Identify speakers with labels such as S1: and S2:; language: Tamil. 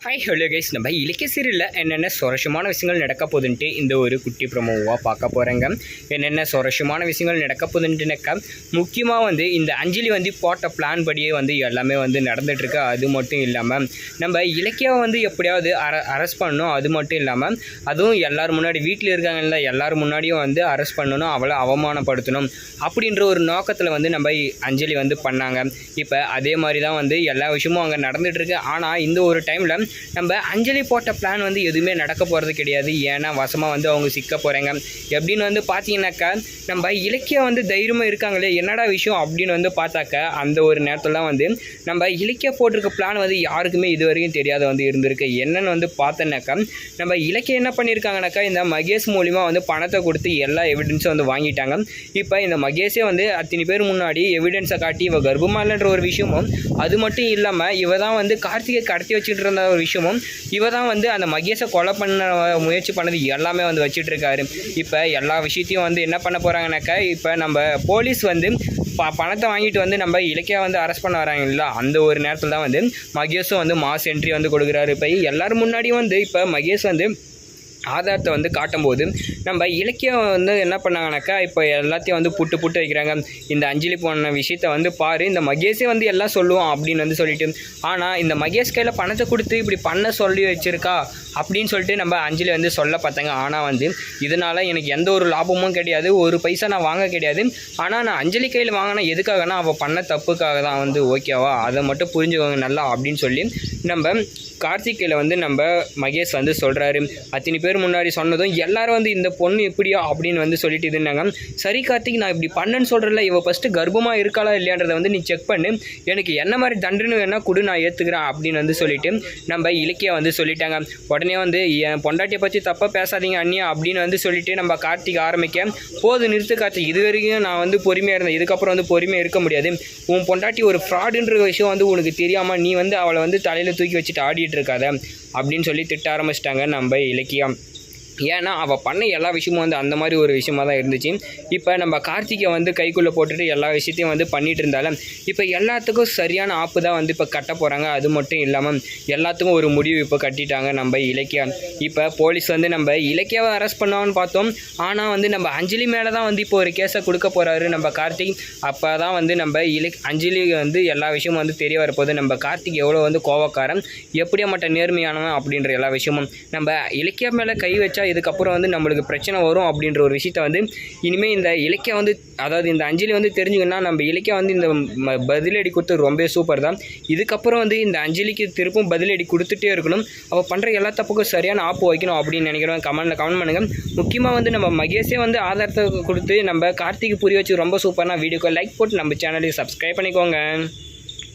S1: ஹாய் ஹலோ கைஸ் நம்ம இலக்கிய சீரியலில் என்னென்ன சுவாரஸ்யமான விஷயங்கள் நடக்க போகுதுன்ட்டு இந்த ஒரு குட்டி ப்ரமோவாக பார்க்க போகிறேங்க என்னென்ன சுவாரஸ்யமான விஷயங்கள் நடக்க போகுதுன்ட்டுனாக்கா முக்கியமாக வந்து இந்த அஞ்சலி வந்து போட்ட பிளான் படியே வந்து எல்லாமே வந்து நடந்துகிட்ருக்கு அது மட்டும் இல்லாமல் நம்ம இலக்கியாவை வந்து எப்படியாவது அர அரெஸ்ட் பண்ணணும். அது மட்டும் இல்லாமல் அதுவும் எல்லோரும் முன்னாடி வீட்டில் இருக்காங்கல்ல எல்லார் முன்னாடியும் வந்து அரெஸ்ட் பண்ணணும். அவளை அவமானப்படுத்தணும் அப்படின்ற ஒரு நோக்கத்தில் வந்து நம்ம அஞ்சலி வந்து பண்ணாங்க. இப்போ அதே மாதிரி தான் வந்து எல்லா விஷயமும் அங்கே நடந்துகிட்ருக்கு ஆனால் இந்த ஒரு டைமில் நம்ம அஞ்சலி போட்ட பிளான் வந்து எதுவுமே நடக்க போகிறது கிடையாது. ஏன்னா வசமாக வந்து அவங்க சிக்க போகிறாங்க எப்படின்னு வந்து பார்த்தீங்கன்னாக்கா நம்ம இலக்கியம் வந்து தைரியமாக இருக்காங்களே என்னடா விஷயம் அப்படின்னு வந்து பார்த்தாக்க அந்த ஒரு நேரத்தில் வந்து நம்ம இலக்கிய போட்டிருக்க பிளான் வந்து யாருக்குமே இது வரைக்கும் தெரியாத வந்து இருந்திருக்கு. என்னன்னு வந்து பார்த்தோன்னாக்கா நம்ம இலக்கியம் என்ன பண்ணியிருக்காங்கனாக்கா இந்த மகேஷ் மூலிமா வந்து பணத்தை கொடுத்து எல்லா எவிடன்ஸும் வந்து வாங்கிட்டாங்க. இப்போ இந்த மகேஷே வந்து அத்தனை பேர் முன்னாடி எவிடன்ஸை காட்டி இவ கர்ப்பமா இல்லைன்ற ஒரு விஷயமும் அது மட்டும் இல்லாமல் இவ தான் வந்து கார்த்திகை கடத்தி வச்சுட்டு இருந்த ஒரு விஷயமும் இவர் தான் வந்து அந்த மகேஷை கொலை பண்ண முயற்சி பண்ணது எல்லாமே வந்து வச்சுட்டு இருக்காரு இப்போ எல்லா விஷயத்தையும் வந்து என்ன பண்ண போகிறாங்கனாக்கா இப்போ நம்ம போலீஸ் வந்து ப பணத்தை வாங்கிட்டு வந்து நம்ம இலக்கியா வந்து அரெஸ்ட் பண்ண வராங்கல்ல அந்த ஒரு நேரத்தில் தான் வந்து மகேஷும் வந்து மாஸ் என்ட்ரி வந்து கொடுக்குறாரு. இப்போ எல்லாரும் முன்னாடியும் வந்து இப்போ மகேஷ் வந்து ஆதாரத்தை வந்து காட்டும்போது நம்ம இலக்கியம் வந்து என்ன பண்ணாங்கனாக்கா இப்போ எல்லாத்தையும் வந்து புட்டு புட்டு வைக்கிறாங்க. இந்த அஞ்சலி போன விஷயத்த வந்து பாரு இந்த மகேஷே வந்து எல்லாம் சொல்லுவான் அப்படின்னு வந்து சொல்லிட்டு ஆனால் இந்த மகேஷ் கையில் பணத்தை கொடுத்து இப்படி பண்ண சொல்லி வச்சுருக்கா அப்படின்னு சொல்லிட்டு நம்ம அஞ்சலி வந்து சொல்ல பார்த்தாங்க. ஆனால் வந்து இதனால் எனக்கு எந்த ஒரு லாபமும் கிடையாது ஒரு பைசா நான் வாங்க கிடையாது. ஆனால் நான் அஞ்சலி கையில் வாங்கினா எதுக்காகனா அவள் பண்ண தப்புக்காக தான் வந்து ஓகேவா அதை மட்டும் புரிஞ்சுக்கோங்க நல்லா அப்படின்னு சொல்லி நம்ம கார்த்திகையில் வந்து நம்ம மகேஷ் வந்து சொல்கிறாரு அத்தனை பேர் பேர் முன்னாடி சொன்னதும் எல்லாரும் வந்து இந்த பொண்ணு எப்படியா அப்படின்னு வந்து சொல்லிட்டு இருந்தாங்க. சரி கார்த்திக் நான் இப்படி பண்ணேன்னு சொல்கிறல இவ ஃபஸ்ட்டு கர்ப்பமாக இருக்காளா இல்லையான்றதை வந்து நீ செக் பண்ணு. எனக்கு என்ன மாதிரி தண்டனை வேணால் கொடு நான் ஏற்றுக்கிறேன் அப்படின்னு வந்து சொல்லிட்டு நம்ம இலக்கியம் வந்து சொல்லிட்டாங்க. உடனே வந்து என் பொண்டாட்டியை பற்றி தப்பாக பேசாதீங்க அண்ணியா அப்படின்னு வந்து சொல்லிட்டு நம்ம கார்த்திக் ஆரம்பிக்க போது நிறுத்து கார்த்திக் இது வரைக்கும் நான் வந்து பொறுமையாக இருந்தேன். இதுக்கப்புறம் வந்து பொறுமையாக இருக்க முடியாது. உன் பொண்டாட்டி ஒரு ஃப்ராடுன்ற விஷயம் வந்து உனக்கு தெரியாமல் நீ வந்து அவளை வந்து தலையில் தூக்கி வச்சுட்டு ஆடிட்டு இருக்காத அப்படின்னு சொல்லி திட்ட ஆரம்பிச்சிட்டாங்க நம்ம இலக்கியம் ஏன்னா அவள் பண்ண எல்லா விஷயமும் வந்து அந்த மாதிரி ஒரு விஷயமா தான் இருந்துச்சு. இப்போ நம்ம கார்த்திகை வந்து கைக்குள்ளே போட்டுட்டு எல்லா விஷயத்தையும் வந்து பண்ணிட்டு இருந்தாலும் இப்போ எல்லாத்துக்கும் சரியான ஆப்பு தான் வந்து இப்போ கட்ட போகிறாங்க அது மட்டும் இல்லாமல் எல்லாத்துக்கும் ஒரு முடிவு இப்போ கட்டிட்டாங்க நம்ம இலக்கியா. இப்போ போலீஸ் வந்து நம்ம இலக்கியாவை அரெஸ்ட் பண்ணான்னு பார்த்தோம். ஆனால் வந்து நம்ம அஞ்சலி மேலே தான் வந்து இப்போ ஒரு கேஸை கொடுக்க போகிறாரு நம்ம கார்த்திக். அப்போ தான் வந்து நம்ம இலக் அஞ்சலி வந்து எல்லா விஷயமும் வந்து தெரிய வரப்போகுது. நம்ம கார்த்திக் எவ்வளோ வந்து கோவக்காரன் எப்படியாமட்ட நேர்மையானவன் அப்படின்ற எல்லா விஷயமும். நம்ம இலக்கியா மேலே கை வச்சா இதுக்கப்புறம் வந்து நம்மளுக்கு பிரச்சனை வரும் அப்படின்ற ஒரு விஷயத்த வந்து இனிமேல் இந்த இலக்கியம் வந்து அதாவது இந்த அஞ்சலி வந்து தெரிஞ்சுக்கணும்னா நம்ம இலக்கியம் வந்து இந்த ம- பதிலடி கொடுத்தது ரொம்ப சூப்பர் தான். இதுக்கப்புறம் வந்து இந்த அஞ்சலிக்கு திருப்பும் பதிலடி கொடுத்துட்டே இருக்கணும். அவள் பண்ணுற எல்லா தப்புக்கும் சரியான ஆப்பு வைக்கணும் அப்படின்னு நினைக்கிறேன் கமெண்ட்டில் கமெண்ட் பண்ணுங்கள் முக்கியமாக வந்து நம்ம மகேஷே வந்து ஆதாரத்தை கொடுத்து நம்ம கார்த்திக் புரிய வச்சு ரொம்ப சூப்பரான வீடியோக்கு லைக் போட்டு நம்ம சேனலுக்கு சப்ஸ்கிரைப் பண்ணிக்கோங்க.